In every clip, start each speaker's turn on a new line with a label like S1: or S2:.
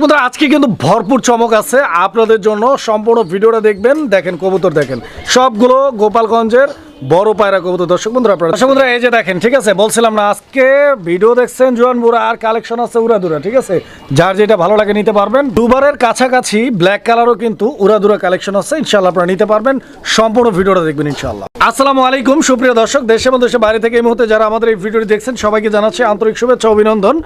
S1: বন্ধুরা, আজকে কিন্তু ভরপুর চমক আছে। আপনাদের জন্য সম্পূর্ণ ভিডিওটা দেখবেন দেখেন কবুতর দেখেন। সবগুলো গোপালগঞ্জের বড় পায়রা কবুতর। দর্শক বন্ধুরা, আপনারা দর্শক বন্ধুরা, এই যে দেখেন, ঠিক আছে? বলছিলাম না আজকে ভিডিও দেখছেন জোয়ান বুড়া আর কালেকশন আছে উড়াদুরা, ঠিক আছে? যার যেটা ভালো লাগে নিতে পারবেন। দুবারের কাছাকাছি ব্ল্যাক কালারও কিন্তু উড়াদুরা কালেকশন আছে। ইনশাল্লাহ আপনারা নিতে পারবেন। সম্পূর্ণ ভিডিওটা দেখবেন ইনশাল্লাহ আসসালামু আলাইকুম, সুপ্রিয় দর্শক। দেশে এবং দেশে বাইরে থেকে এই মুহূর্তে যারা আমাদের এই ভিডিওটি দেখছেন, সবাইকে জানাচ্ছি আন্তরিক শুভেচ্ছা, অভিনন্দন।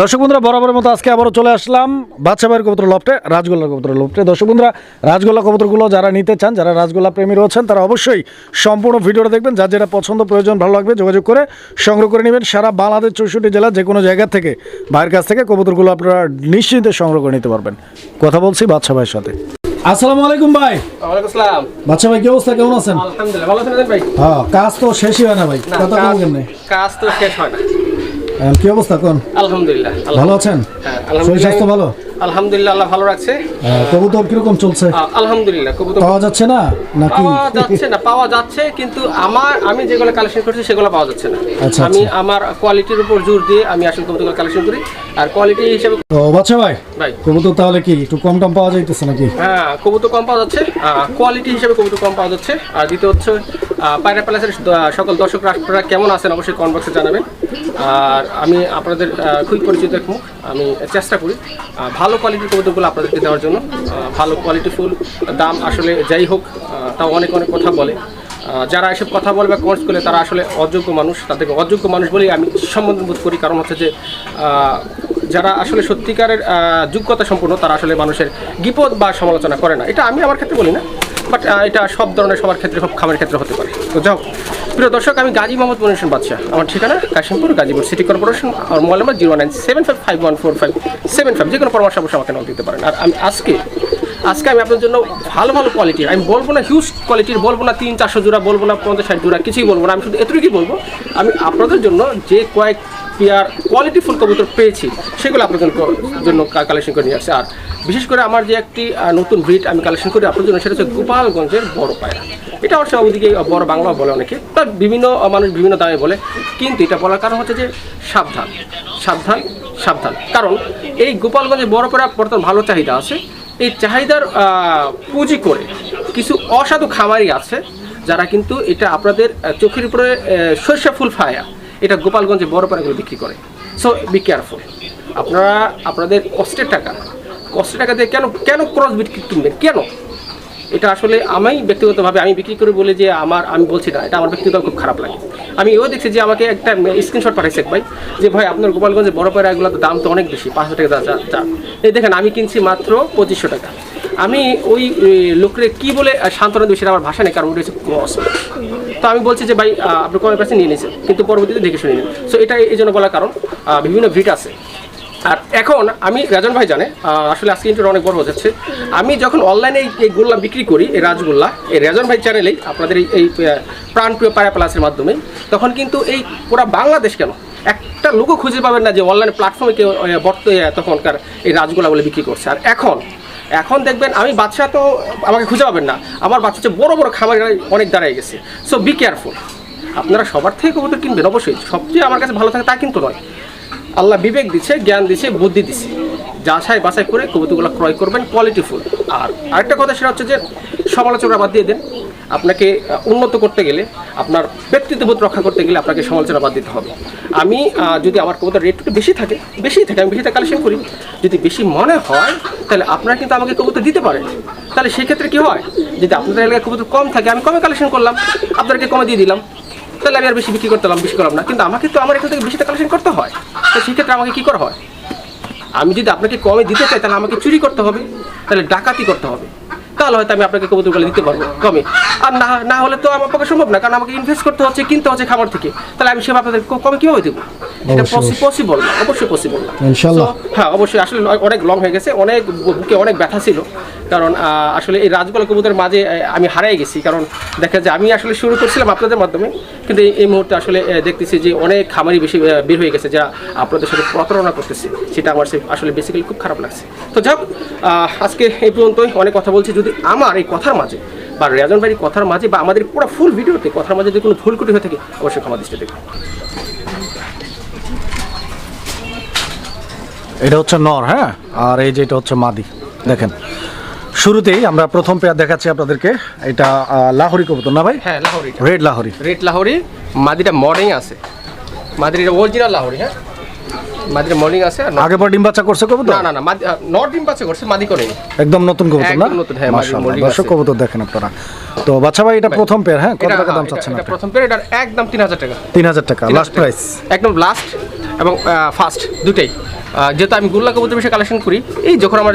S1: দর্শক বন্ধুরা, বরাবরের মতো আজকে আবারও চলে আসলাম বাচ্চা ভাইয়ের কবুতর লফটে রাজগোল্লা কবুতর লফটে। দর্শক বন্ধুরা, রাজগোল্লা কবুতরগুলো যারা নিতে চান, যারা রাজগোল্লা প্রেমী রয়েছেন, তারা অবশ্যই সম্পূর্ণ ভিডিওটা দেখবেন যার যেটা পছন্দ প্রয়োজন ভালো লাগবে যোগাযোগ করে সংগ্রহ করে নেবেন সারা বাংলাদেশ চৌষট্টি জেলা যে কোনো জায়গা থেকে ভাইয়ের কাছ থেকে কবুতরগুলো আপনারা নিশ্চিন্তে সংগ্রহ করে নিতে পারবেন। কথা বলছি বাচ্চা ভাইয়ের সাথে। আসসালামু আলাইকুম ভাই।
S2: ওয়ালাইকুম আসসালাম।
S1: বাচ্চা ভাই কি অবস্থা? কেমন আছেন?
S2: আলহামদুলিল্লাহ ভালো আছেন ভাই?
S1: হ্যাঁ কাজ তো শেষই হয় না ভাই। কথা
S2: কাজ-
S1: কেমনে?
S2: কাজ তো শেষ হয় না।
S1: কি অবস্থা কোন?
S2: আলহামদুলিল্লাহ
S1: ভালো আছেন?
S2: হ্যাঁ,
S1: শরীর স্বাস্থ্য ভালো?
S2: আলহামদুলিল্লাহ আল্লাহ ভালো রাখছে।
S1: হ্যাঁ, কবুতর কীরকম চলছে?
S2: আলহামদুলিল্লাহ কবুতর
S1: পাওয়া যাচ্ছে না নাকি?
S2: পাওয়া যাচ্ছে না পাওয়া যাচ্ছে কিন্তু আমার আমি যেগুলো কালেকশন করছি সেগুলো পাওয়া যাচ্ছে না।
S1: আচ্ছা,
S2: আমি
S1: আচ্ছা।
S2: আমার কোয়ালিটির উপর জোর দিয়ে আমি আসলে কবুতর কালেকশন করি আর কোয়ালিটি হিসেবে
S1: তো বাচ্চা ভাই
S2: ভাই।
S1: কবুতর তাহলে কি একটু কম টম পাওয়া যাইতেছে নাকি?
S2: হ্যাঁ কবুতর কম পাওয়া যাচ্ছে কোয়ালিটি হিসেবে কবুতর কম পাওয়া যাচ্ছে আর দ্বিতীয় হচ্ছে পায়রা প্যালেসের সকল দর্শক রাষ্ট্ররা কেমন আছেন অবশ্যই কমেন্ট বক্সে জানাবেন। আর আমি আপনাদের খুবই পরিচিত এক মুখ আমি চেষ্টা করি আহ, ভালো কোয়ালিটির কবুতরগুলো আপনাদেরকে দেওয়ার জন্য। ভালো কোয়ালিটি ফুল, দাম আসলে যাই হোক তাও অনেক অনেক কথা বলে। যারা এসব কথা বলে বা কমেন্টস করে, তারা আসলে অযোগ্য মানুষ, তাদেরকে অযোগ্য মানুষ বলেই আমি সম্বোধন বোধ করি। কারণ হচ্ছে যে যারা আসলে সত্যিকারের যোগ্যতা সম্পূর্ণ তারা আসলে মানুষের বিপদ বা সমালোচনা করে না। এটা আমি আমার ক্ষেত্রে বলি না। বাট এটা সব ধরনের সবার ক্ষেত্রে খুব খাবার ক্ষেত্রে হতে পারে। তো হোক, প্রিয় দর্শক, আমি গাজী মোহাম্মদ মনির বাদশাহ। আমার ঠিকানা কাশিমপুর, গাজীপুর সিটি কর্পোরেশন। আর mobile number zero nine seven five five one four five seven five. যে কোনো পরামর্শ অবশ্যই আমাকে নক দিতে পারেন। আর আমি আজকে আজকে আমি আপনার জন্য ভালো ভালো কোয়ালিটির আমি বলব না হিউজ কোয়ালিটির বলব না তিন, চারশো জোড়া, বলব না পঞ্চাশ, ষাট জোড়া, কিছুই বলব না, আমি শুধু এতটুকুই বলব, আমি আপনাদের জন্য যে কয়েক পেয়ার কোয়ালিটি ফুল কবুতর পেয়েছি, সেগুলো আপনাদের জন্য কালেকশন করে নিয়ে আসছে। আর বিশেষ করে আমার যে একটি নতুন ব্রিড আমি কালেকশন করি আপনার জন্য, সেটা হচ্ছে গোপালগঞ্জের বড় পায়রা। এটা অবশ্য ওদিকে বড় বাংলা বলে অনেকে তা বিভিন্ন মানুষ বিভিন্ন দামে বলে, কিন্তু এটা বলার কারণ হচ্ছে যে সাবধান সাবধান সাবধান। কারণ এই গোপালগঞ্জে বড় পায়রা বর্তমান ভালো চাহিদা আছে এই চাহিদার পুঁজি করে কিছু অসাধু খাবারই আছে, যারা কিন্তু এটা আপনাদের চোখের উপরে সর্ষা ফুল ফায়া। এটা গোপালগঞ্জে বড় পাড়াগুলো বিক্রি করে। সো বি কেয়ারফুল আপনারা, আপনাদের কষ্টের টাকা কষ্টের টাকা দিয়ে কেন কেন ক্রস বিক্রি কিনবেন কেন? এটা আসলে আমি ব্যক্তিগতভাবে আমি বিক্রি করে বলে যে আমার আমি বলছি না এটা আমার ব্যক্তিগত খুব খারাপ লাগে। আমি এও দেখছি যে আমাকে একটা স্ক্রিনশট পাঠাইছে ভাই যে ভাই আপনার গোপালগঞ্জে বড় পায়রাগুলো তো দাম তো অনেক বেশি পাঁচশো টাকা যা এই দেখেন আমি কিনছি মাত্র পঁচিশশো টাকা। আমি ওই লোকরে কি বলে সান্ত্বনা দেবো আমার ভাষা নেই কারণ ওটা হচ্ছে ক্রস তো আমি বলছি যে ভাই আহ, আপনি কমের কাছে নিয়ে নিয়েছেন কিন্তু পরবর্তীতে দেখে শুনে নিন। সো এটা এই জন্য বলার কারণ বিভিন্ন ভিট আছে। আর এখন আমি, রাজন ভাই জানে আসলে আজকে ইন্টার অনেক বড় হয়ে আমি যখন অনলাইনে এই গোল্লা বিক্রি করি, এই রাজগোল্লা, এই রাজন ভাই চ্যানেলেই আপনাদের এই প্রাণপ্রিয় পায়া প্লাসের মাধ্যমে, তখন কিন্তু এই পুরা বাংলাদেশ কেন? একটা লোকও খুঁজে পাবেন না যে অনলাইন প্ল্যাটফর্মে কেউ বর্ত তখনকার এই রাজগোল্লা বলে বিক্রি করছে। আর এখন এখন দেখবেন আমি বাচ্চা তো আমাকে খুঁজে পাবেন না, আমার বাচ্চা হচ্ছে বড় বড় খাবার অনেক দাঁড়ায় গেছে। সো বি কেয়ারফুল আপনারা সবার থেকে কবুতর কিনবেন, অবশ্যই। সবচেয়ে আমার কাছে ভালো থাকে তা কিন্তু নয়। আল্লাহ বিবেক দিচ্ছে জ্ঞান দিচ্ছে বুদ্ধি দিচ্ছে যাচাই বাছাই করে কবুতরগুলো ক্রয় করবেন কোয়ালিটি ফুল আর আরেকটা কথা সেটা হচ্ছে যে সমালোচনা বাদ দিয়ে দেন, আপনাকে উন্নত করতে গেলে, আপনার ব্যক্তিত্ববোধ রক্ষা করতে গেলে আপনাকে সমালোচনা বাদ দিতে হবে। আমি যদি আমার কবিতার রেট একটু বেশি থাকে বেশি থাকে, আমি বেশিটা কালেকশন করি, যদি বেশি মনে হয়, তাহলে আপনারা কিন্তু আমাকে কবুতর দিতে পারেন। তাহলে সেক্ষেত্রে কী হয়? যদি আপনাদের এলাকায় কবুতর কম থাকে, আমি কমে কালেকশন করলাম, আপনাদেরকে কমে দিয়ে দিলাম। তাহলে আমি আর বেশি বিক্রি করতে বেশি করলাম না। কিন্তু আমাকে তো আমার এখান থেকে বেশিটা কালেকশন করতে হয়। তো সেক্ষেত্রে আমাকে কী করা হয়? আমি যদি আপনাকে কমে দিতে চাই তাহলে আমাকে চুরি করতে হবে। তাহলে ডাকাতি করতে হবে। তাহলে হয়তো আমি আপনাকে কবুতরগুলো দিতে পারব কমে। আর না না হলে তো আমার পক্ষে সম্ভব না কারণ আমাকে ইনভেস্ট করতে হচ্ছে কিনতে হচ্ছে খাবার থেকে। তাহলে আমি সেবা আপনাদের ক- কমে কীভাবে দেবো? এটা পসিবল না অবশ্যই পসিবল না।
S1: ইনশাল্লাহ।
S2: হ্যাঁ অবশ্যই। আসলে অনেক লং হয়ে গেছে অনেক বুকে অনেক ব্যথা ছিল। কারণ আসলে এই রাজগোলা কবুতরের মাঝে আমি হারাই গেছি। কারণ, দেখা যায়, আমি আসলে শুরু করছিলাম আপনাদের মাধ্যমে, কিন্তু এই- মুহূর্তে আসলে দেখতেছি যে অনেক খামারি বেশি বের হয়ে গেছে যা আপনাদের সাথে প্রতারণা করতেছে। সেটা আমার আসলে বেসিক্যালি খুব খারাপ লাগছে। তো যাক আজকে এই পর্যন্তই অনেক কথা বলছি। যদি আমার এই কথার মাঝে বা রেজন ভাইয়ের কথার মাঝে বা আমাদের পুরো ফুল ভিডিওতে কথার মাঝে যদি কোনো ভুল কুটি হয়ে থাকে, অবশ্যই ক্ষমা দৃষ্টি দেখুন
S1: এটা হচ্ছে নর হ্যাঁ? আর এই যে এটা হচ্ছে মাদি, দেখেন। শুরুতেই আমরা প্রথম পেয়ার দেখাচ্ছি আপনাদেরকে। এটা লাহোরি কবুতর না ভাই?
S2: হ্যাঁ লাহোরি।
S1: রেড লাহোরি।
S2: রেড লাহোরি মাদিটা মর্নিং আছে। মাদিটা অরিজিনাল লাহোরি হ্যাঁ? মাদিটা মর্নিং আছে আর
S1: আগে পর ডিম বাচ্চা করছে কবুতর?
S2: না না না মাদি নট ডিম পাচ্ছে করছে মাদি করেনি
S1: একদম নতুন কবুতর না?
S2: নতুন, হ্যাঁ, মাদি
S1: মাশাআল্লাহ,
S2: আছে।
S1: কবুতর দেখেন আপনারা। তো বাচ্চা ভাই এটা প্রথম পেয়ার হ্যাঁ? কত টাকা দাম চাচ্ছেন
S2: এটা- এটা প্রথম পেয়ার এটার একদম তিন হাজার টাকা।
S1: তিন হাজার টাকা লাস্ট প্রাইস
S2: একদম লাস্ট এবং ফার্স্ট দুটেই যেহেতু আমি গুল্লা কবুতর বেশি কালেকশন করি এই যখন আমার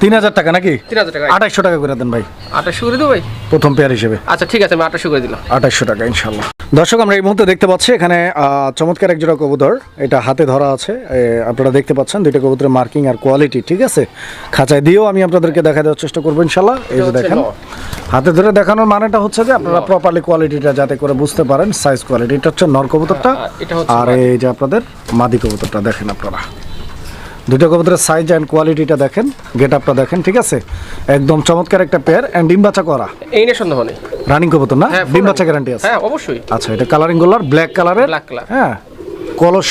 S1: তিন হাজার টাকা নাকি?
S2: তিন হাজার টাকা
S1: আঠাইশশো টাকা করে দেন ভাই।
S2: আঠাশশো করে দেবো ভাই?
S1: প্রথম পেয়ার হিসেবে।
S2: আচ্ছা ঠিক আছে আমি আঠাশশো করে দিলাম।
S1: আঠাইশশো টাকা ইনশাল্লাহ দর্শক আমরা এই মুহূর্তে দেখতে পাচ্ছি এখানে চমৎকার এক জোড়া কবুতর। এটা হাতে ধরা আছে। আপনারা দেখতে পাচ্ছেন দুইটা কবুতরের মার্কিং আর কোয়ালিটি ঠিক আছে? খাঁচায় দিয়েও আমি আপনাদেরকে দেখা দেওয়ার চেষ্টা করব ইনশাল্লাহ এই যে দেখেন হাতে ধরে দেখানোর মানেটা হচ্ছে যে আপনারা প্রপারলি কোয়ালিটিটা যাতে করে বুঝতে পারেন সাইজ কোয়ালিটি এটা হচ্ছে নর কবুতরটা।
S2: হচ্ছে
S1: আর এই যে আপনাদের মাদি কবুতরটা দেখেন আপনারা। দুটো কবুতরের সাইজ অ্যান্ড কোয়ালিটিটা দেখেন গেট আপটা দেখেন ঠিক আছে? একদম চমৎকার একটা পেয়ার অ্যান্ড ডিম বাচ্চা করা।
S2: এই নিয়ে সন্দেহ নেই।
S1: রানিং কবুতর না?
S2: হ্যাঁ,
S1: ডিম বাচ্চা গ্যারান্টি আছে।
S2: হ্যাঁ অবশ্যই।
S1: আচ্ছা এটা কালারিং গোলার ব্ল্যাক কালারের
S2: Black color।
S1: হ্যাঁ কলস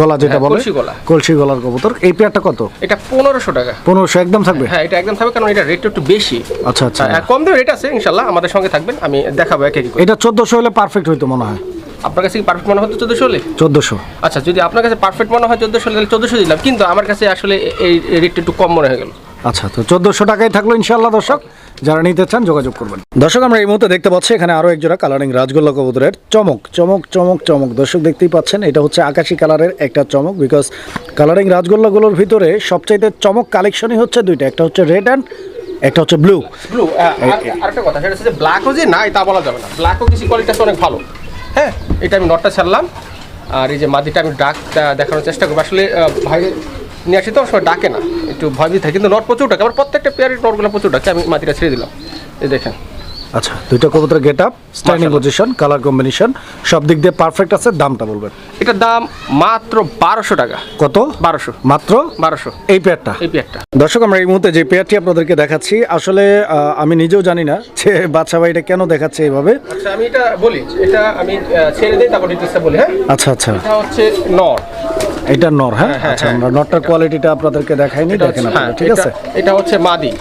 S1: গলা যেটা
S2: হ্যাঁ,
S1: বলে
S2: কলসি গলা।
S1: কলসি গলার কবুতর। এই পেয়ারটা কত?
S2: এটা পনেরোশো টাকা।
S1: পনেরোশো একদম থাকবে?
S2: হ্যাঁ এটা একদম থাকবে কারণ এটা রেটটা একটু বেশি।
S1: আচ্ছা আচ্ছা।
S2: হ্যাঁ, কম দামে রেট আছে ইনশাল্লাহ। আমাদের সঙ্গে থাকবেন আমি দেখাবো এক এক
S1: এটা চোদ্দোশো হলে পারফেক্ট হইতো মনে হয়।
S2: আপনার কাছে কি পারফেক্ট মনে হতো চোদ্দশো হলে?
S1: চোদ্দোশো।
S2: আচ্ছা যদি আপনার কাছে পারফেক্ট মনে হয় চোদ্দশো হলে চোদ্দশো দিলাম কিন্তু আমার কাছে আসলে এই রেটটা একটু কম মনে হয়ে গেল।
S1: আচ্ছা তো চোদ্দোশো টাকায় থাকল ইনশাল্লাহ দর্শক। যারা নিতে চান যোগাযোগ করবেন। দর্শক আমরা এই মুহূর্তে দেখতে পাচ্ছি এখানে আরও একজোড়া কালারিং রাজগোল্লা কবুতরের চমক চমক চমক চমক। দর্শক দেখতেই পাচ্ছেন এটা হচ্ছে আকাশি কালারের একটা চমক বিকজ কালারিং রাজগোল্লাগুলোর ভিতরে সবচাইতে চমক কালেকশনই হচ্ছে দুইটা একটা হচ্ছে রেড অ্যান্ড একটা হচ্ছে ব্লু
S2: ব্লু আরেকটা কথা সেটা হচ্ছে যে ব্ল্যাকও যে নাই তা বলা যাবে না। ব্ল্যাকও কিছু কোয়ালিটি অনেক ভালো। হ্যাঁ এটা আমি নটটা ছাড়লাম। আর এই যে মাদিটা আমি ডাক দেখানোর চেষ্টা করব। আসলে ভাই নিয়ে আসি তো সময় ডাকে না। একটু ভয় থাকে, কিন্তু নট প্রচুর ডাকে। আমার প্রত্যেকটা পেয়ারের নটগুলো প্রচুর ডাকে। আমি মাদিটা ছেড়ে দিলাম। এই দেখেন।
S1: আচ্ছা দুইটা কবুতরের get up standing position colour combination সব দিক দিয়ে পারফেক্ট আছে দামটা বলবেন।
S2: এটার দাম মাত্র বারোশো টাকা।
S1: কত?
S2: বারোশো।
S1: মাত্র?
S2: বারোশো।
S1: এই পেয়ারটা
S2: এই পেয়ারটা
S1: দর্শক আমরা এই মুহূর্তে যে পেয়ারটি আপনাদেরকে দেখাচ্ছি আসলে আমি নিজেও জানি না যে বাচ্চা ভাই এটা কেন দেখাচ্ছে এইভাবে।
S2: আচ্ছা আমি এটা বলি এটা আমি ছেড়ে দিই তারপর ডিটেলসটা বলি হ্যাঁ?
S1: আচ্ছা আচ্ছা।
S2: এটা হচ্ছে নর।
S1: এটা নর হ্যাঁ?
S2: হ্যাঁ,
S1: আচ্ছা
S2: হ্যাঁ।
S1: আমরা নটটার কোয়ালিটিটা আপনাদেরকে দেখাইনি দেখেন
S2: হ্যাঁ,
S1: আপনারা ঠিক আছে?
S2: এটা হচ্ছে মাদি।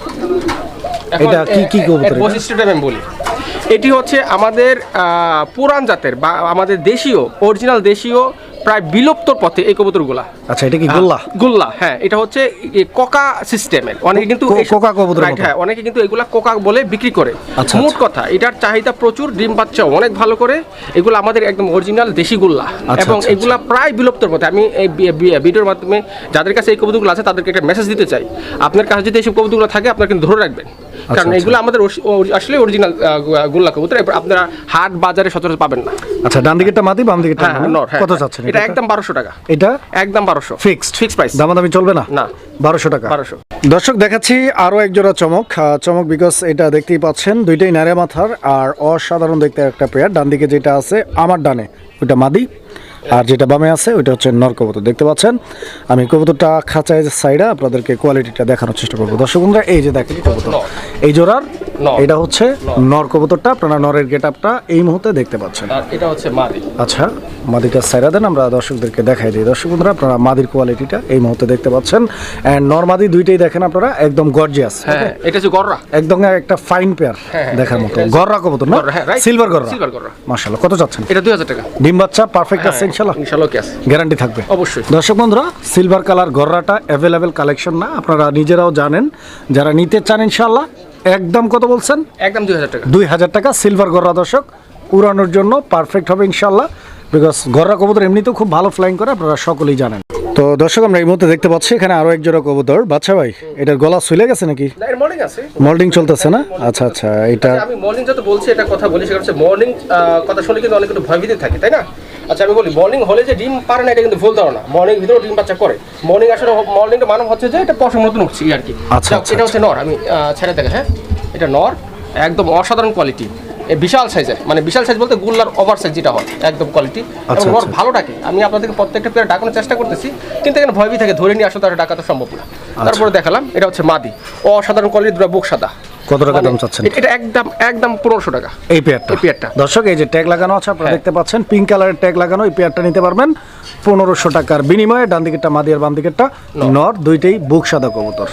S1: এটা কি- কি কবুতর?
S2: বৈশিষ্ট্যটা আমি বলি। এটি হচ্ছে আমাদের পুরান জাতের বা আমাদের দেশীয় অরিজিনাল দেশীয় প্রায় বিলুপ্তর পথে এই কবুতরগুলা।
S1: আচ্ছা এটা কি গোল্লা?
S2: গুল্লা হ্যাঁ এটা হচ্ছে কোকা সিস্টেমের। অনেকে কিন্তু
S1: কোকা
S2: Right, হ্যাঁ অনেকে কিন্তু এগুলা কোকা বলে বিক্রি করে।
S1: আচ্ছা,
S2: মোট কথা এটার চাহিদা প্রচুর ডিম বাচ্চা অনেক ভালো করে। এগুলো আমাদের একদম অরিজিনাল দেশি গুল্লা।
S1: আচ্ছা,
S2: এবং
S1: আচ্ছা,
S2: এগুলা প্রায় বিলুপ্তর পথে। আমি এই ভিডিওর মাধ্যমে যাদের কাছে এই কবুতরগুলো আছে তাদেরকে একটা মেসেজ দিতে চাই। আপনার কাছে যদি এইসব কবুতরগুলো থাকে আপনারা কিন্তু ধরে রাখবেন। কারণ
S1: আচ্ছা।
S2: এগুলো আমাদের আসলে অরিজিনাল গুল্লা কবুতর। আপনারা হাট বাজারে সচরাচর পাবেন না।
S1: আচ্ছা ডান দিকেরটা মাদি বাম দিকেরটা
S2: হ্যাঁ
S1: নর,
S2: হ্যাঁ,
S1: কত
S2: হ্যাঁ।
S1: চাচ্ছেন
S2: এটা একদম বারোশো টাকা।
S1: এটা?
S2: একদম বারোশো।
S1: ফিক্সড
S2: ফিক্সড প্রাইস
S1: দামাদামি চলবে না?
S2: না।
S1: বারোশো টাকা।
S2: বারোশো।
S1: দর্শক দেখাচ্ছি আরও একজোড়া চমক। চমক বিকজ এটা দেখতেই পাচ্ছেন দুইটাই নারে মাথার আর অসাধারণ দেখতে একটা পেয়ার ডান দিকে যেটা আছে আমার ডানে ওইটা মাদি। আর যেটা বামে আছে, ওইটা হচ্ছে নর কবুতর। দেখতে পাচ্ছেন? আমি কবুতরটা খাঁচায় সাইডে আপনাদেরকে কোয়ালিটিটা দেখানোর চেষ্টা করব। দর্শক বন্ধুরা, এই যে দেখেন কবুতর। এই জোড়ার। এটা হচ্ছে নর। কবুতরটা আপনারা নরের গেট আপটা এই মুহূর্তে দেখতে পাচ্ছেন।
S2: এটা হচ্ছে মাদি।
S1: আচ্ছা মাদিটা সাইরা দেন আমরা দর্শকদেরকে দেখাই দিই। দর্শক বন্ধুরা আপনারা মাদির কোয়ালিটিটা এই মুহূর্তে দেখতে পাচ্ছেন। অ্যান্ড নর্মাদি দুইটাই দেখেন আপনারা একদম গর্জিয়াস
S2: হ্যাঁ এটা হচ্ছে গররা।
S1: একদম একটা ফাইন পেয়ার
S2: হ্যাঁ, হ্যাঁ,
S1: দেখার মতো। গররা কবুতর না?
S2: হ্যাঁ,
S1: সিলভার গররা।
S2: Silver গররা।
S1: মাশাআল্লাহ কত যাচ্ছেন?
S2: এটা দুই হাজার টাকা।
S1: ডিম বাচ্চা পারফেক্ট আছে ইনশাআল্লাহ?
S2: ইনশাল্লাহ কি আছে।
S1: গ্যারান্টি থাকবে।
S2: অবশ্যই।
S1: দর্শক বন্ধুরা সিলভার কালার গররাটা অ্যাভেলেবেল কালেকশন না আপনারা নিজেরাও জানেন। যারা নিতে চান ইনশাআল্লাহ একদম কত বলছেন?
S2: একদম দুই হাজার টাকা।
S1: দুই হাজার টাকা সিলভার গররা দর্শক। উড়ানোর জন্য পারফেক্ট হবে ইনশাল্লাহ বিকজ গররা কবুতর এমনিতেও খুব ভালো ফ্লাইং করে আপনারা সকলেই জানেন। তো দর্শক আমরা এই মুহূর্তে দেখতে পাচ্ছি এখানে আরও এক জোড়া কবুতর। বাচ্চা ভাই এটার গলা শুলে গেছে নাকি?
S2: মর্নিং
S1: চলতেছে না? আচ্ছা আচ্ছা এটা
S2: আমি মর্নিং যত বলছি এটা কথা বলি সেটা হচ্ছে মর্নিং কথা শুনলে কিন্তু অনেক একটু ভয়ভীতি থাকে তাই না? আচ্ছা আমি বলি মর্নিং হলে যে ডিম পারে না এটা কিন্তু ভুল ধারণা। মর্নিং ভিতরে ডিম বাচ্চা করে। মর্নিং আসলে মর্নিংটা মানব হচ্ছে যে এটা পশম নতুন উঠছে আর কি।
S1: আচ্ছা, আচ্ছা,
S2: এটা হচ্ছে নর আমি ছেড়ে দেখে হ্যাঁ? এটা নর একদম অসাধারণ কোয়ালিটি বিশাল সাইজের মানে বিশাল সাইজ বলতে গুল্লার ওভার সাইজ যেটা হয় একদম কোয়ালিটি
S1: আচ্ছা,
S2: এবং নর
S1: আচ্ছা।
S2: ভালো ডাকে। আমি আপনাদেরকে প্রত্যেকটা পেয়ার ডাকানোর চেষ্টা করতেছি কিন্তু এখানে ভয়ভীতি থাকে ধরে নিয়ে আসলে তার ডাকা তো সম্ভব না।
S1: আচ্ছা।
S2: তারপরে দেখালাম এটা হচ্ছে মাদি। অসাধারণ কোয়ালিটি দুটো বুক সাদা।
S1: কত টাকা দাম চাচ্ছেন?
S2: এটা- একদম একদম পনেরোশো টাকা।
S1: এই পেয়ারটা?
S2: এই পেয়ারটা।
S1: দর্শক এই যে ট্যাগ লাগানো আছে আপনারা
S2: হ্যাঁ।
S1: দেখতে পাচ্ছেন পিঙ্ক কালারের ট্যাগ লাগানো এই পেয়ারটা নিতে পারবেন পনেরোশো টাকার বিনিময়ে ডান দিকেরটা মাদি আর বাম দিকেরটা নর দুইটাই বুক সাদা কবুতর।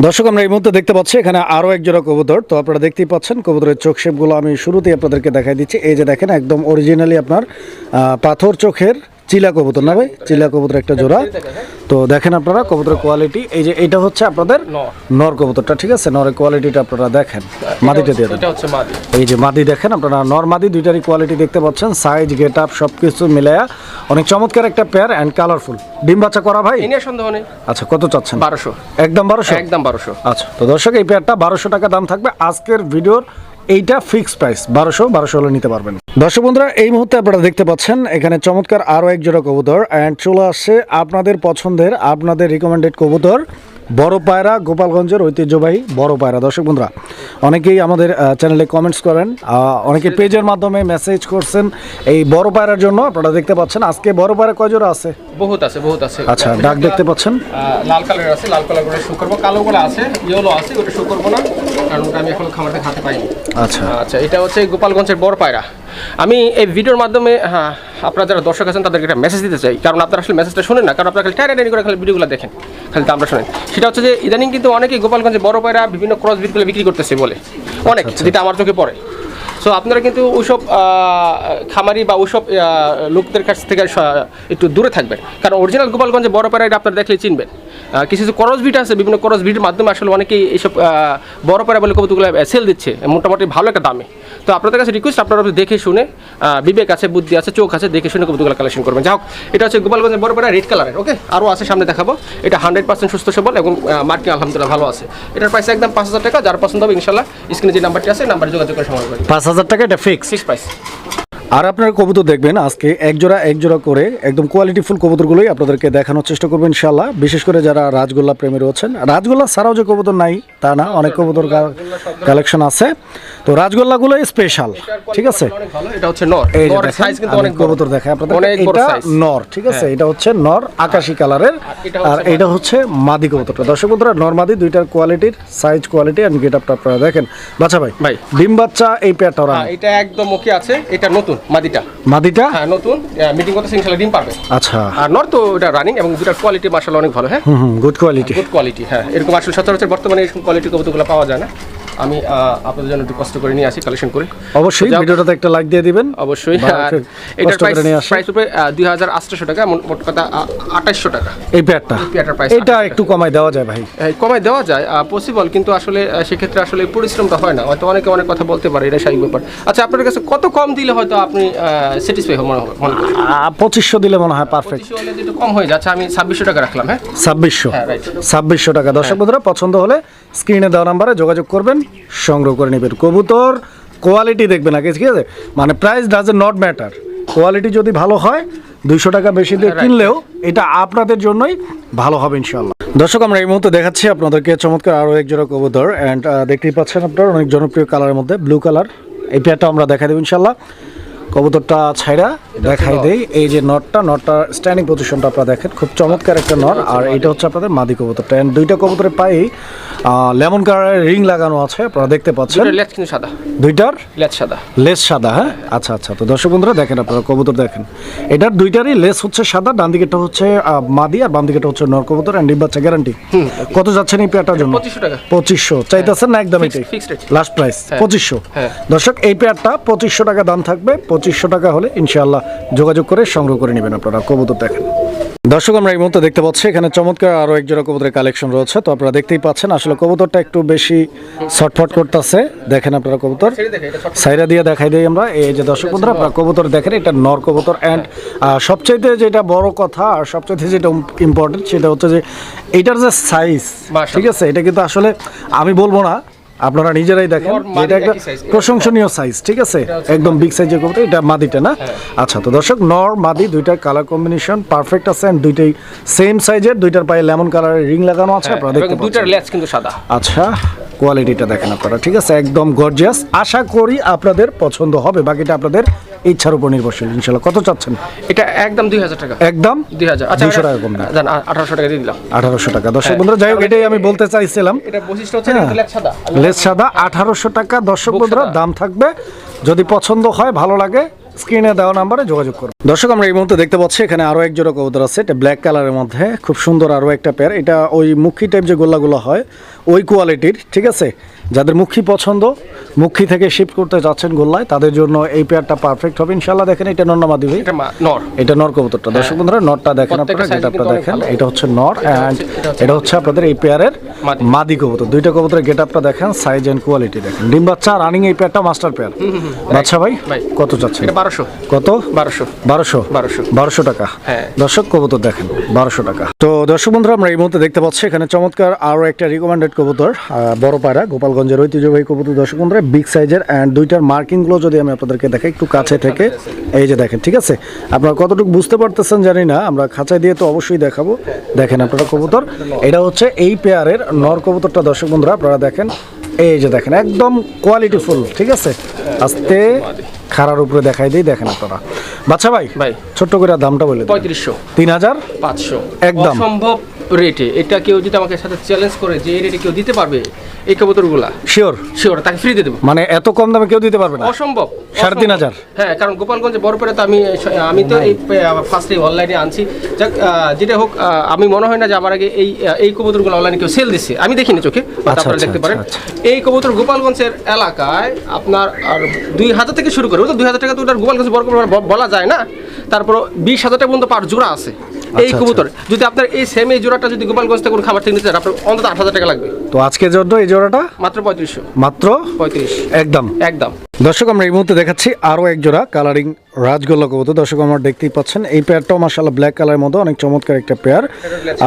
S1: দর্শক আমরা এই মুহূর্তে দেখতে পাচ্ছি এখানে আরও এক জোড়া কবুতর। তো আপনারা দেখতেই পাচ্ছেন কবুতরের চোখ শেপগুলো আমি শুরুতেই আপনাদেরকে দেখাই দিচ্ছি। এই যে দেখেন একদম অরিজিনালি আপনার আহ, পাথর চোখের চিলা কবুতর না ভাই? চিলা কবুতর একটা জোড়া। তো দেখেন আপনারা কবুতরের কোয়ালিটি এই যে এটা হচ্ছে আপনাদের
S2: নর।
S1: নর কবুতরটা ঠিক আছে? নরের কোয়ালিটিটা আপনারা দেখেন। মাদিটা দিয়ে
S2: এটা হচ্ছে মাদি।
S1: এই যে মাদি দেখেন আপনারা নর্মাদি দুইটারই কোয়ালিটি দেখতে পাচ্ছেন। সাইজ গেট আপ সব কিছু মিলায়া। অনেক চমৎকার একটা পেয়ার অ্যান্ড কালারফুল ডিম বাচ্চা করা ভাই?
S2: সন্দেহ নেই।
S1: আচ্ছা কত চাচ্ছেন?
S2: বারোশো।
S1: একদম বারোশো?
S2: একদম বারোশো।
S1: আচ্ছা তো দর্শক এই পেয়ারটা বারোশো টাকা দাম থাকবে। আজকের ভিডিওর এইটা ফিক্স প্রাইস বারোশো বারোশো হলে নিতে পারবেন। দর্শক বন্ধুরা, এই মুহূর্তে আপনারা দেখতে পাচ্ছেন, এখানে চমৎকার আরও এক জোড়া কবুতর অ্যান্ড চলে আসছে আপনাদের পছন্দের, আপনাদের রিকমেন্ডেড কবুতর বড় পায়রা গোপালগঞ্জের ঐতিহ্যবাহী বড় পায়রা। দর্শক বন্ধুরা অনেকেই আমাদের চ্যানেলে কমেন্টস করেন অনেকে পেজের মাধ্যমে মেসেজ করছেন এই বড় পায়রার জন্য। আপনারা দেখতে পাচ্ছেন আজকে বড় পায়রা কয় জোড়া আছে?
S2: বহুত আছে বহুত আছে।
S1: আচ্ছা ডাক দেখতে পাচ্ছেন।
S2: লাল কালার আছে লাল কালার করে শো করব। কালো গুলো আছে ইয়েলো আছে ওটা শো করব না কারণ ওটা আমি এখন খামারতে খাতে পাইনি।
S1: আচ্ছা।
S2: আচ্ছা এটা হচ্ছে গোপালগঞ্জের বড় পায়রা। আমি এই ভিডিওর মাধ্যমে হ্যাঁ আপনারা যারা দর্শক আছেন তাদেরকে একটা মেসেজ দিতে চাই। কারণ আপনারা আসলে মেসেজটা শুনেন না কারণ আপনারা খালি টাইটানি করে খালি ভিডিওগুলো দেখেন। খালি তো আমরা শোনেন। সেটা হচ্ছে যে ইদানিং কিন্তু অনেকেই গোপালগঞ্জে বড় পায়রা বিভিন্ন ক্রস ব্রিডগুলো বিক্রি করতেছে বলে। অনেক যেটা আমার চোখে পড়ে। সো আপনারা কিন্তু ওইসব খামারি বা ওইসব লোকদের কাছ থেকে একটু দূরে থাকবেন। কারণ অরিজিনাল গোপালগঞ্জে বড় পায়রা এটা আপনারা দেখলে চিনবেন। কিছু কিছু করস বিট আছে বিভিন্ন করস বিটের মাধ্যমে আসলে অনেকেই এইসব বড় পায়রা বলে কবুতরগুলো সেল দিচ্ছে মোটামুটি ভালো একটা দামে। তো আপনাদের কাছে রিকোয়েস্ট আপনারা দেখে শুনে বিবেক আছে বুদ্ধি আছে চোখ আছে দেখে শুনে কবুতরগুলো কালেকশন করবেন। যাই হোক এটা হচ্ছে গোপালগঞ্জের বড় পায়রা রেড কালারের ওকে আরও আছে সামনে দেখাবো। এটা হান্ড্রেড পার্সেন্ট সুস্থ সবল এবং মার্কিং আলহামদুলিল্লাহ ভালো আছে। এটার প্রাইস একদম পাঁচ হাজার টাকা যার পছন্দ হবে ইনশাল্লাহ স্ক্রিনে যে নাম্বারটি আছে নাম্বারে যোগাযোগ করে সময় করবেন
S1: পাঁচ হাজার টাকা এটা ফিক্স
S2: সিক্স প্রাইস
S1: আর আপনারা কবুতর দেখবেন আজকে এক জোড়া এক জোড়া করে একদম কোয়ালিটিফুল কবুতরগুলোই আপনাদেরকে দেখানোর চেষ্টা করবেন ইনশাল্লাহ বিশেষ করে যারা রাজগোল্লা প্রেমী রয়েছেন রাজগোল্লা ছাড়াও যে কবুতর নাই তা না অনেক কবুতর কালেকশন আছে। তো রাজগোল্লাগুলো স্পেশাল ঠিক আছে?
S2: এটা হচ্ছে নর। সাইজ কিন্তু অনেক
S1: কবুতর দেখাই আপনাদের এটা নর ঠিক আছে? এটা হচ্ছে নর আকাশি কালারের। আর এটা হচ্ছে মাদি কবুতরটা। দর্শক বন্ধুরা নর মাদি দুইটার কোয়ালিটির সাইজ কোয়ালিটি এন্ড গেট আপটা আপনারা দেখেন। বাচ্চা ভাই
S2: ভাই।
S1: ডিম বাচ্চা এই পেয়ারটা
S2: হ্যাঁ, এটা একদম ওকে আছে এটা নতুন। মাদিটা।
S1: মাদিটা?
S2: হ্যাঁ নতুন। মিটিং করতে ইনশাল্লাহ ডিম পারবে।
S1: আচ্ছা।
S2: আর নর তো এটা রানিং এবং দুটার কোয়ালিটি মাশাআল্লাহ অনেক ভালো হ্যাঁ?
S1: গুড কোয়ালিটি
S2: গুড কোয়ালিটি হ্যাঁ। এরকম আসলে সচরাচর বর্তমানে এরকম কোয়ালিটি কবুতরগুলো পাওয়া যায় না। আমি আপনাদের জন্য একটু কষ্ট করে নিয়ে আসি কালেকশন করে।
S1: অবশ্যই ভিডিওটাতে একটা লাইক দিয়ে দিবেন।
S2: অবশ্যই আর এটার প্রাইস প্রাইস উপরে দুই হাজার আটশোশো টাকা মোট কথা আঠাশশো টাকা।
S1: এই পেয়ারটা
S2: পেয়ারটার প্রাইস
S1: এটা একটু কমাই দেওয়া যায় ভাই।
S2: হ্যাঁ, কমায় দেওয়া যায় পসিবল কিন্তু আসলে আহ, সেক্ষেত্রে আসলে পরিশ্রমটা হয় না। হয়তো অনেকে অনেক কথা বলতে পারে এটা স্বাভাবিক ব্যাপার। আচ্ছা আপনার কাছে কত কম দিলে হয়তো আপনি স্যাটিসফাই মনে হবে মনে করেন
S1: আহ, পঁচিশশো দিলে মনে হয় পারফেক্ট
S2: পঁচিশশো হলে যেটা কম হয়ে যাচ্ছে আমি ছাব্বিশশো টাকা রাখলাম হ্যাঁ?
S1: ছাব্বিশশো।
S2: হ্যাঁ, right.
S1: ছাব্বিশশো টাকা। দর্শক বন্ধুরা পছন্দ হলে স্ক্রিনে দেওয়া নাম্বারে যোগাযোগ করবেন সংগ্রহ করে নেবেন। কবুতর কোয়ালিটি দেখবেন আগে ঠিক আছে? মানে price does not matter quality যদি ভালো হয় দুইশো টাকা বেশি দিয়ে কিনলেও এটা আপনাদের জন্যই ভালো হবে ইনশাল্লাহ দর্শক আমরা এই মুহূর্তে দেখাচ্ছি আপনাদেরকে চমৎকার আরও এক জোড়া কবুতর অ্যান্ড দেখতেই পাচ্ছেন আপনার অনেক জনপ্রিয় কালারের মধ্যে ব্লু কালার এই পেয়ারটা আমরা দেখা দেবো ইনশাল্লাহ কবুতরটা ছাইড়া দেখাই দেই। এই যে নটটা নটটা স্ট্যান্ডিং পজিশনটা আপনারা দেখেন। খুব চমৎকার একটা নট। আর এটা হচ্ছে আপনাদের মাদি কবুতরটা। দুইটা কবুতরের পায়ে লেমন কালারের রিং লাগানো আছে আপনারা দেখতে পাচ্ছেন।
S2: লেজ কিন্তু সাদা।
S1: দুইটার?
S2: লেজ সাদা।
S1: লেস সাদা হ্যাঁ? আচ্ছা আচ্ছা। তো দর্শক বন্ধুরা দেখেন আপনারা কবুতর দেখেন। এটার দুইটারই লেস হচ্ছে সাদা ডান দিকেরটা হচ্ছে মাদি আর বাম দিকেরটা হচ্ছে নর কবুতর অ্যান্ড ডিম বাচ্চা গ্যারান্টি কত যাচ্ছেন এই পেয়ারটার জন্য?
S2: পঁচিশশো টাকা।
S1: পঁচিশশো। চাইতেছেন না একদম
S2: Fixed-
S1: এটাই লাস্ট প্রাইস পঁচিশশো।
S2: হ্যাঁ।
S1: দর্শক এই পেয়ারটা পঁচিশশো টাকা দাম থাকবে। পঁচিশশো টাকা হলে ইনশাআল্লাহ যোগাযোগ করে সংগ্রহ করে নেবেন আপনারা। কবুতর দেখেন। দর্শক আমরা এই মুহূর্তে দেখতে পাচ্ছি এখানে চমৎকার আরও এক জোড়া কবুতরের কালেকশন রয়েছে। তো আপনারা দেখতেই পাচ্ছেন আসলে কবুতরটা একটু বেশি ছটফট করতেছে। দেখেন আপনারা কবুতর। সাইরা দিয়ে দেখাই দিই আমরা। এই যে দর্শক বন্ধুরা আপনারা কবুতর দেখেন এটা নর কবুতর। অ্যান্ড সবচাইতে যেটা বড় কথা আর সবচাইতে যেটা ইম্পর্টেন্ট সেটা হচ্ছে যে এটার যে সাইজ। ঠিক আছে? এটা কিন্তু আসলে আমি বলব না আপনারা নিজেরাই দেখেন। এটা একটা প্রশংসনীয় সাইজ ঠিক আছে? একদম বিগ সাইজের কবুতর এটা মাদিটা না? আচ্ছা তো দর্শক নর মাদি দুইটা কালার কম্বিনেশন পারফেক্ট আছে এন্ড দুইটাই সেম সাইজের দুইটার পায়ে লেমন কালারের রিং লাগানো আছে আপনারা দেখতে পাচ্ছেন
S2: দুইটার লেজ কিন্তু সাদা।
S1: আচ্ছা কোয়ালিটিটা দেখেন আপনারা ঠিক আছে? একদম গর্জিয়াস আশা করি আপনাদের পছন্দ হবে বাকিটা আপনাদের ইচ্ছার উপর নির্ভরশীল ইনশাল্লাহ। কত চাচ্ছেন?
S2: এটা একদম দুই হাজার টাকা।
S1: একদম?
S2: দুই হাজার।
S1: দুইশো টাকা কম না।
S2: জান আঠারোশো টাকা দিয়ে দিলাম।
S1: আঠারোশো টাকা। দর্শক বন্ধুরা যাই হোক এটাই আমি বলতে চাইছিলাম।
S2: এটা বৈশিষ্ট্য হচ্ছে
S1: হ্যাঁ। লেস সাদা। আঠারোশো টাকা। দর্শক বন্ধুরা দাম থাকবে। যদি পছন্দ হয় ভালো লাগে স্ক্রিনে দেওয়া নাম্বারে যোগাযোগ করুন। দর্শক আমরা এই মুহূর্তে দেখতে পাচ্ছি এখানে আরও এক জোড়া কবুতর আছে এটা ব্ল্যাক কালারের মধ্যে খুব সুন্দর আরও একটা পেয়ার এটা ওই মুখী টাইপ যে গোল্লাগুলো হয় ওই কোয়ালিটির ঠিক আছে? যাদের মুখী পছন্দ মুখী থেকে শিফট করতে যাচ্ছেন গোল্লায় তাদের জন্য এই পেয়ারটা পারফেক্ট হবে। ইনশাল্লাহ দেখেন এটা নন্নামাদি ভাই?
S2: এটা নর।
S1: এটা নর কবুতরটা। দর্শক বন্ধুরা নরটা দেখেন আপনারা আপনারা দেখেন। এটা হচ্ছে নর অ্যান্ড
S2: এটা হচ্ছে
S1: আপনাদের এই পেয়ারের
S2: মাদি।
S1: কবুতর। দুইটা কবুতরের গেট আপটা দেখেন সাইজ এন্ড কোয়ালিটি দেখেন। ডিম বাচ্চা রানিং এই পেয়ারটা মাস্টার পেয়ার বাচ্চা ভাই
S2: ভাই।
S1: কত চাচ্ছেন?
S2: এটা বারোশো।
S1: কত?
S2: বারোশো।
S1: বারোশো?
S2: বারোশো।
S1: বারোশো টাকা।
S2: হ্যাঁ।
S1: দর্শক কবুতর দেখেন বারোশো টাকা। তো দর্শক বন্ধুরা আমরা এই মুহূর্তে দেখতে পাচ্ছি এখানে চমৎকার আরও একটা রিকমেন্ডেড কবুতর বড় পায়রা গোপালগঞ্জের ঐতিহ্যবাহী কবুতর। দর্শক বন্ধুরা বিগ সাইজের অ্যান্ড দুইটার মার্কিংগুলো যদি আমি আপনাদেরকে দেখাই একটু কাছে থেকে। এই যে দেখেন ঠিক আছে? আপনারা কতটুকু বুঝতে পারতেছেন জানি না আমরা খাঁচায় দিয়ে তো অবশ্যই দেখাবো। দেখেন আপনারা কবুতর। এটা হচ্ছে এই পেয়ারের নর কবুতরটা দর্শক বন্ধুরা আপনারা দেখেন। এই যে দেখেন একদম কোয়ালিটিফুল ঠিক আছে? আস্তে খাড়ার উপরে দেখাই দিই দেখেন আপনারা বাচ্চা ভাই
S2: ভাই।
S1: ছোট্ট করে দামটা বলে।
S2: পঁয়ত্রিশশো
S1: তিন হাজার
S2: পাঁচশো
S1: একদম।
S2: অসম্ভব রেটে এটা কেউ যদি আমাকে সাথে চ্যালেঞ্জ করে যে এই রেটে কেউ দিতে পারবে এই কবুতরগুলা
S1: শিওর
S2: শিওর তাকে ফ্রি দিয়ে দেবো।
S1: মানে এত কম দামে কেউ দিতে পারবে না?
S2: অসম্ভব
S1: সাড়ে তিন। হাজার?
S2: হ্যাঁ কারণ গোপালগঞ্জে বড় পেরে তো আমি আমি তো এই ফার্স্টে অনলাইনে আনছি। যাক যেটা হোক আমি মনে হয় না যে আমার আগে এই এই কবুতরগুলো অনলাইনে কেউ সেল দিচ্ছে আমি দেখিনি চোখে
S1: আচ্ছা,
S2: আপনারা
S1: আচ্ছা,
S2: দেখতে পারেন।
S1: আচ্ছা,
S2: এই কবুতর গোপালগঞ্জের এলাকায় আপনার আর দুই হাজার থেকে শুরু করে তো দুই হাজার টাকা তো ওটার গোপালগঞ্জ বড় বলা যায় না। তারপর বিশ হাজার টাকা পর্যন্ত পার জোড়া আছে। এই
S1: আচ্ছা।
S2: কবুতর যদি আপনার এই সেম এই জোড়াটা যদি গোপালগঞ্জ থেকে কোনো খাবার থেকে নিতে চান আপনার অন্তত আট হাজার টাকা লাগবে।
S1: তো আজকের জন্য এই জোড়াটা?
S2: মাত্র পঁয়ত্রিশশো।
S1: মাত্র?
S2: পঁয়ত্রিশ।
S1: একদম।
S2: একদম।
S1: দর্শক আমরা এই মুহূর্তে দেখাচ্ছি আরও এক জোড়া কালারিং রাজগোল্লা কবুতর। দর্শক আমরা দেখতেই পাচ্ছেন এই পেয়ারটাও মাসাল্লাহ ব্ল্যাক কালারের মতো অনেক চমৎকার একটা পেয়ার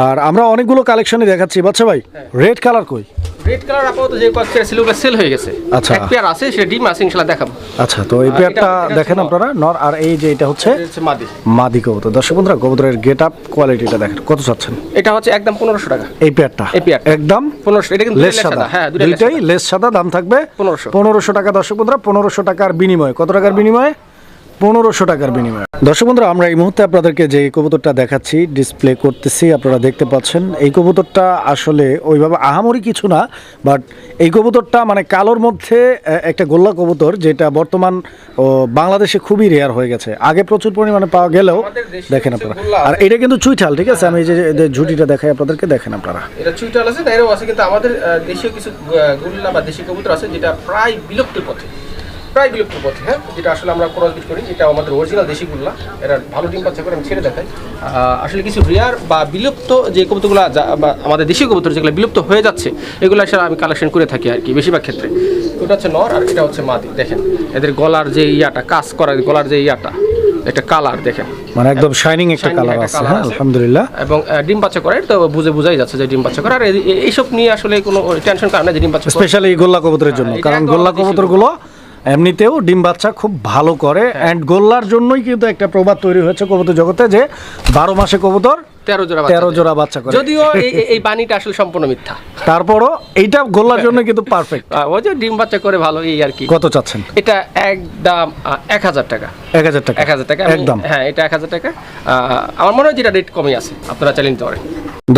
S1: আর আমরা অনেকগুলো কালেকশনই দেখাচ্ছি। বাচ্চা ভাই রেড কালার কই?
S2: রেড কালার আপাতত যে কয়েক পেয়ার ছিল সেল হয়ে গেছে।
S1: আচ্ছা।
S2: এক পেয়ার আছে সেটা ডিম আছে ইনশাল্লাহ দেখাবো।
S1: আচ্ছা তো এই পেয়ারটা দেখেন আপনারা নর আর এই যে এটা হচ্ছে
S2: মাদি।
S1: মাদি কবুতর। দর্শক বন্ধুরা কবুতরের গেট আপ কোয়ালিটিটা দেখেন কত চাচ্ছেন?
S2: এটা হচ্ছে একদম পনেরোশো টাকা।
S1: এই পেয়ারটা
S2: এই।
S1: একদম
S2: পনেরোশো এটা কিন্তু
S1: লেস সাদা।
S2: হ্যাঁ দুইটাই লেস সাদা।
S1: দাম থাকবে
S2: 1500
S1: পনেরোশো টাকা। দর্শক বন্ধুরা পনেরোশো টাকার বিনিময়ে। কত টাকার বিনিময়ে? পনেরোশো টাকার বিনিময়ে। দর্শক বন্ধুরা আমরা এই মুহূর্তে আপনাদেরকে যে কবুতরটা দেখাচ্ছি ডিসপ্লে করতেছি আপনারা দেখতে পাচ্ছেন। এই কবুতরটা আসলে ওইভাবে আহামরি কিছু না বাট এই কবুতরটা মানে কালোর মধ্যে একটা গোল্লা কবুতর যেটা বর্তমান বাংলাদেশে খুবই রেয়ার হয়ে গেছে। আগে প্রচুর পরিমাণে পাওয়া গেলেও দেখেন আপনারা। আর এটা কিন্তু চুইঠাল ঠিক আছে? আমি এই যে ঝুটিটা দেখাই আপনাদেরকে দেখেন আপনারা।
S2: এটা চুইটাল আছে আছে কিন্তু আমাদের দেশীয় কিছু গুল্লা বা দেশি কবুতর আছে যেটা প্রায় বিলুপ্তির পথে। প্রায় বিলুপ্তির পথে হ্যাঁ? যেটা আসলে আমরা ক্রস বিট করি এটা আমাদের অরিজিনাল দেশি গুল্লা। এরা ভালো ডিম পাচ্ছে করে আমি ছেড়ে দেখাই। আসলে কিছু রেয়ার বা বিলুপ্ত যে কবুতরগুলো আমাদের দেশীয় কবুতর যেগুলো বিলুপ্ত হয়ে যাচ্ছে এগুলো আসলে আমি কালেকশন করে থাকি আর কি বেশিরভাগ ক্ষেত্রে। ওটা হচ্ছে নর আর এটা হচ্ছে মাদি দেখেন। এদের গলার যে ইয়াটা কাজ করা গলার যে ইয়াটা একটা কালার দেখেন।
S1: মানে একদম শাইনিং একটা কালার আছে হ্যাঁ আলহামদুলিল্লাহ।
S2: এবং ডিম বাচ্চা করে তো বুঝে বুঝাই যাচ্ছে যে ডিম বাচ্চা করে। আর এই- এই- এইসব নিয়ে আসলে কোনো টেনশন কারণে যে ডিম বাচ্চা।
S1: স্পেশালি গোল্লা কবুতরের জন্য
S2: হ্যাঁ,
S1: কারণ গোল্লা
S2: দেশি
S1: কবুতরগুলো এমনিতেও ডিম বাচ্চা খুব ভালো করে
S2: হ্যাঁ।
S1: অ্যান্ড গোল্লার জন্যই কিন্তু একটা প্রবাদ তৈরি হয়েছে কবুতর জগতে যে বারো মাসে কবুতর
S2: তেরো জোড়া
S1: তেরো জোড়া বাচ্চা করে।
S2: যদিও এই- বাণীটা আসলে সম্পূর্ণ মিথ্যা।
S1: তারপরও এইটা গোল্লার জন্য কিন্তু পারফেক্ট
S2: আহ, ওই যে ডিম বাচ্চা করে ভালো এই আর কি।
S1: কত চাচ্ছেন?
S2: এটা একদম এক হাজার টাকা।
S1: এক হাজার টাকা।
S2: এক হাজার টাকা।
S1: একদম।
S2: হ্যাঁ এটা এক হাজার টাকা। আমার মনে হয় যেটা রেট কমই আছে। আপনারা চালিয়ে নিতে পারেন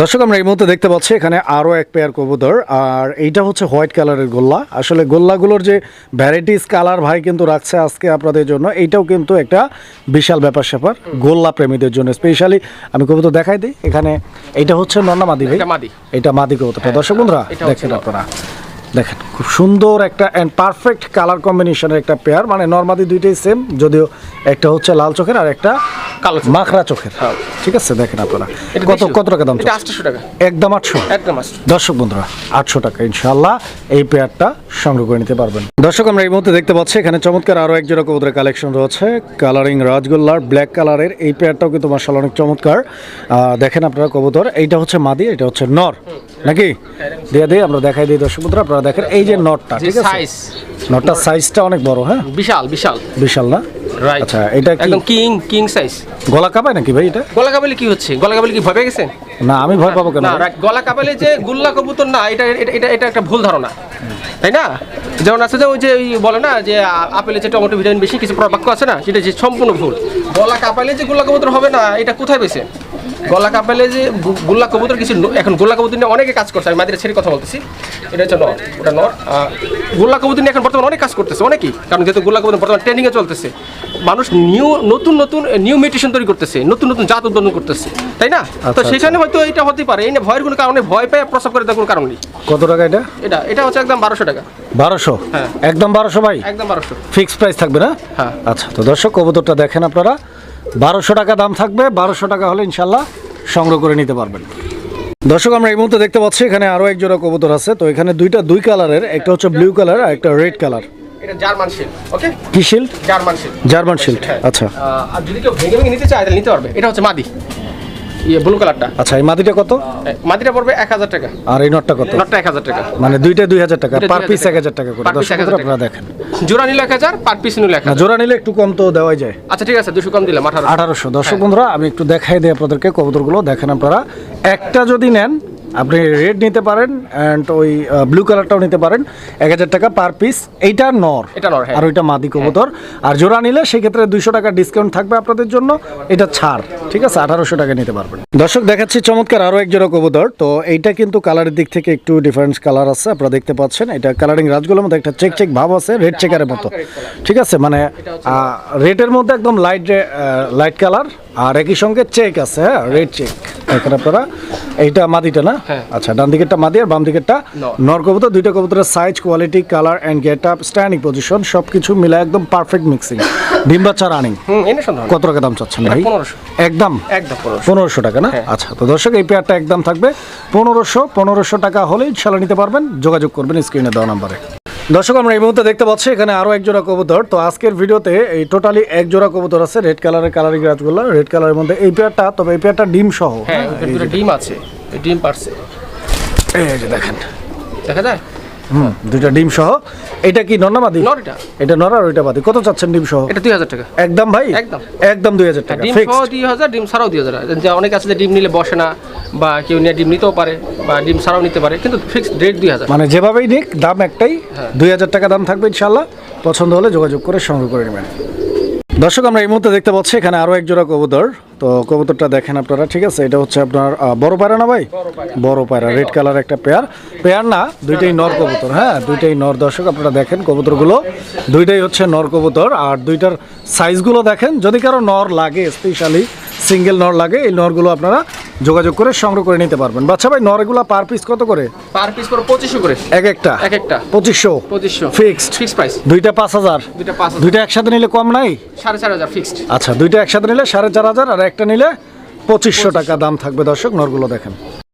S1: দর্শক আমরা এই মুহূর্তে দেখতে পাচ্ছি এখানে আরও এক পেয়ার কবুতর আর এইটা হচ্ছে হোয়াইট কালারের গোল্লা। আসলে গোল্লাগুলোর যে ভ্যারাইটিস কালার ভাই কিন্তু রাখছে আজকে আপনাদের জন্য এইটাও কিন্তু একটা বিশাল ব্যাপার স্যাপার গোল্লা প্রেমীদের জন্য। স্পেশালি আমি কবুতর দেখাই দিই এখানে এইটা হচ্ছে নন্না মাদি ভাই।
S2: এটা মাদি।
S1: এটা মাদি কবুতরটা। দর্শক বন্ধুরা
S2: দেখছেন
S1: দেখেন আপনারা। দেখেন খুব সুন্দর একটা অ্যান্ড পারফেক্ট কালার কম্বিনেশনের একটা পেয়ার মানে নর্মাদি দুইটাই সেম যদিও একটা হচ্ছে লাল চোখের আর একটা
S2: কালো
S1: মাখরা চোখের। ঠিক আছে দেখেন আপনারা। কত কত টাকা দাম
S2: আটশো টাকা।
S1: একদম আটশো?
S2: একদম
S1: দর্শক বন্ধুরা আটশো টাকা ইনশাল্লাহ এই পেয়ারটা সংগ্রহ করে নিতে পারবেন। দর্শক আমরা এই মুহূর্তে দেখতে পাচ্ছি এখানে চমৎকার আরও এক জোড়া কবুতরের কালেকশন রয়েছে। কালারিং রাজগোল্লার ব্ল্যাক কালারের এই পেয়ারটাও কিন্তু মার্শাল অনেক চমৎকার। দেখেন আপনারা কবুতর এইটা হচ্ছে মাদি এটা হচ্ছে নর। নাকি? দিয়ে দিয়ে আমরা দেখাই দিই দর্শক বন্ধুরা আপনারা দেখেন এই যে নটটা ঠিক আছে? নটটার সাইজটা অনেক বড় হ্যাঁ?
S2: বিশাল বিশাল।
S1: বিশাল না?
S2: রাইট
S1: আচ্ছা এটা
S2: একদম কিং কিং সাইজ
S1: গলা কাপায় নাকি ভাই এটা?
S2: গলা কি হচ্ছে? গলা কি ভয়
S1: না আমি ভয় পাবো কেন
S2: গলা কাবালি যে গুল্লা কবুতর না এটা এটা এটা একটা ভুল ধারণা। তাই না? যেমন আছে যে ওই যে বলে না যে আপেলে যে টমেটো ভিটামিন বেশি কিছু বাক্য আছে না? সেটা যে সম্পূর্ণ ভুল। গলা কাপালে যে গোল্লা কবুতর হবে না এটা কোথায় পেয়েছে গলা কাপালে যে গোল্লা কবুতর কিছু এখন গোল্লা কবুতর নিয়ে অনেকে কাজ করছে আমি মাদিরা ছেড়ে কথা বলতেছি। এটা হচ্ছে নর ওটা নর। আহ, গোল্লা কবুতর নিয়ে এখন বর্তমানে অনেক কাজ করতেছে অনেকেই। কারণ যেহেতু গোল্লা কবুতর বর্তমানে ট্রেনিংয়ে চলতেছে মানুষ নিউ নতুন নতুন নিউ মিউটেশন তৈরি করতেছে নতুন নতুন জাত উৎপাদন করতেছে তাই না? তো
S1: আচ্ছা।
S2: সেখানে হয়তো এটা হতে পারে এই ভয়ের কোনো কারণে ভয় পায় প্রসব করে দেওয়ার কোনো কারণ নেই।
S1: কত টাকা এটা?
S2: এটা এটা হচ্ছে একদম বারোশো টাকা।
S1: বারোশো?
S2: হ্যাঁ।
S1: একদম বারোশো ভাই?
S2: একদম বারোশো।
S1: ফিক্সড প্রাইস থাকবে না?
S2: হ্যাঁ।
S1: আচ্ছা তো দর্শক কবুতরটা দেখেন আপনারা। বারোশো টাকা দাম থাকবে বারোশো টাকা হলে ইনশাল্লাহ সংগ্রহ করে নিতে পারবেন। দর্শক আমরা এই মুহূর্তে দেখতে পাচ্ছি এখানে আরও এক জোড়া কবুতর আছে। তো এখানে দুইটা দুই কালারের একটা হচ্ছে ব্লু কালার আর একটা রেড কালার
S2: এটা জার্মান শিল্ড ওকে
S1: কি shield
S2: German shield
S1: German shield
S2: হ্যাঁ।
S1: আচ্ছা।
S2: আর যদি কেউ ভেঙে ভেঙে নিতে চায় তাহলে নিতে পারবে। এটা হচ্ছে মাদি। ইয়ে ব্লু কালারটা
S1: আচ্ছা এই মাদিটা কত?
S2: মাদিটা পড়বে এক হাজার টাকা।
S1: আর এই নটটা কত?
S2: নটটা এক হাজার টাকা।
S1: মানে দুইটা দুই হাজার টাকা পার পিস এক হাজার টাকা করে।
S2: Per piece
S1: দর্শক
S2: 1000
S1: বন্ধুরা
S2: টাকা।
S1: আপনারা দেখেন।
S2: জোড়া নিলে এক হাজার পার পিস নিলে এক
S1: না জোড়া নিলে একটু কম তো দেওয়াই যায়।
S2: আচ্ছা ঠিক আছে দুশো কম দিলাম
S1: আঠারোশো। দর্শক বন্ধুরা আমি একটু দেখাই দিই আপনাদেরকে কবুতরগুলো। দেখেন আপনারা একটা যদি নেন আপনি রেড নিতে পারেন অ্যান্ড ওই ব্লু কালারটাও নিতে পারেন এক হাজার টাকা পার পিস এইটা নর।
S2: এটা নর, হ্যাঁ।
S1: আর ওইটা মাদি কবুতর। আর জোড়া নিলে সেক্ষেত্রে দুইশো টাকা ডিসকাউন্ট থাকবে আপনাদের জন্য। এটা ছাড় ঠিক আছে? আঠারোশো টাকা নিতে পারবেন। দর্শক দেখাচ্ছি চমৎকার আরও এক জোড়া কবুতর। তো এইটা কিন্তু কালারের দিক থেকে একটু ডিফারেন্স কালার আছে আপনারা দেখতে পাচ্ছেন। এটা কালারিং রাজগুলোর মধ্যে একটা চেক চেক ভাব আছে রেড চেকারের মতো। ঠিক আছে? মানে রেডের মধ্যে একদম লাইট লাইট কালার আর একই সঙ্গে চেক আছে হ্যাঁ? রেড চেক এখানে আপনারা এইটা মাদিটা না?
S2: হ্যাঁ।
S1: আচ্ছা ডান দিকেরটা মাদি আর বাম দিকেরটা
S2: নর।
S1: কবুতর দুইটা কবুতরের size quality colour and get up standing position সব কিছু মিলে একদম পারফেক্ট মিক্সিং ডিম বাচ্চা রানিং। কত টাকা দাম চাচ্ছেন ভাই? একদম?
S2: একদম পনেরোশো।
S1: পনেরোশো টাকা না?
S2: হ্যাঁ।
S1: আচ্ছা তো দর্শক এই পেয়ারটা একদম থাকবে। পনেরোশো পনেরোশো টাকা হলেই ইনশাল্লাহ নিতে পারবেন। যোগাযোগ করবেন স্ক্রিনে দেওয়া নাম্বারে। দর্শক আমরা এই মুহূর্তে দেখতে পাচ্ছি এখানে আরও এক জোড়া কবুতর। তো আজকের ভিডিওতে এই টোটালি এক জোড়া কবুতর আছে রেড কালারের কালারিং গাছগুলো রেড কালারের মধ্যে এই পেয়ারটা তবে এই পেয়ারটা ডিম সহ।
S2: হ্যাঁ ডিম আছে ডিম পারছে।
S1: এই যে দেখেন।
S2: দেখা যায়?
S1: হুম দুইটা ডিম সহ। এটা কি নর্নামাদি
S2: নর এটা।
S1: এটা নর আর ওইটা মাদি কত চাচ্ছেন ডিম সহ?
S2: এটা দুই হাজার টাকা।
S1: একদম ভাই?
S2: একদম।
S1: একদম দুই হাজার টাকা
S2: ডিম সহ দুই হাজার ডিম ছাড়াও দুই হাজার যে অনেক আছে যে ডিম নিলে বসে না বা কেউ নিয়ে ডিম নিতেও পারে বা ডিম ছাড়াও নিতে পারে কিন্তু ফিক্সড রেট দুই হাজার।
S1: মানে যেভাবেই নিক দাম একটাই।
S2: হ্যাঁ।
S1: দুই হাজার টাকা দাম থাকবে ইনশাল্লাহ পছন্দ হলে যোগাযোগ করে সংগ্রহ করে নেবেন। দর্শক আমরা এই মুহূর্তে দেখতে পাচ্ছি এখানে আরও এক জোড়া কবুতর। তো কবুতরটা দেখেন আপনারা ঠিক আছে? এটা হচ্ছে আপনার বড় পায়রা না ভাই? বড় পায়রা। রেড কালার একটা পেয়ার। পেয়ার না দুইটাই নর কবুতর হ্যাঁ? দুইটাই নর। দর্শক আপনারা দেখেন কবুতরগুলো। দুইটাই হচ্ছে নর কবুতর আর দুইটার সাইজগুলো দেখেন। যদি কারও নর লাগে স্পেশালি সিঙ্গেল নর লাগে এই নরগুলো আপনারা যোগাযোগ করে সংগ্রহ করে নিতে পারবেন। বাচ্চা ভাই নরগুলো পার পিস কত করে?
S2: পার পিস করে পঁচিশশো করে।
S1: এক একটা?
S2: এক একটা।
S1: পঁচিশশো?
S2: পঁচিশশো। ফিক্সড ফিক্স প্রাইস
S1: দুইটা পাঁচ হাজার?
S2: দুইটা পাঁচ
S1: দুইটা একসাথে নিলে কম নাই?
S2: সাড়ে চার হাজার ফিক্সড
S1: আচ্ছা দুইটা একসাথে নিলে সাড়ে চার হাজার আর একটা নিলে পঁচিশশো টাকা দাম থাকবে দর্শক নরগুলো দেখেন।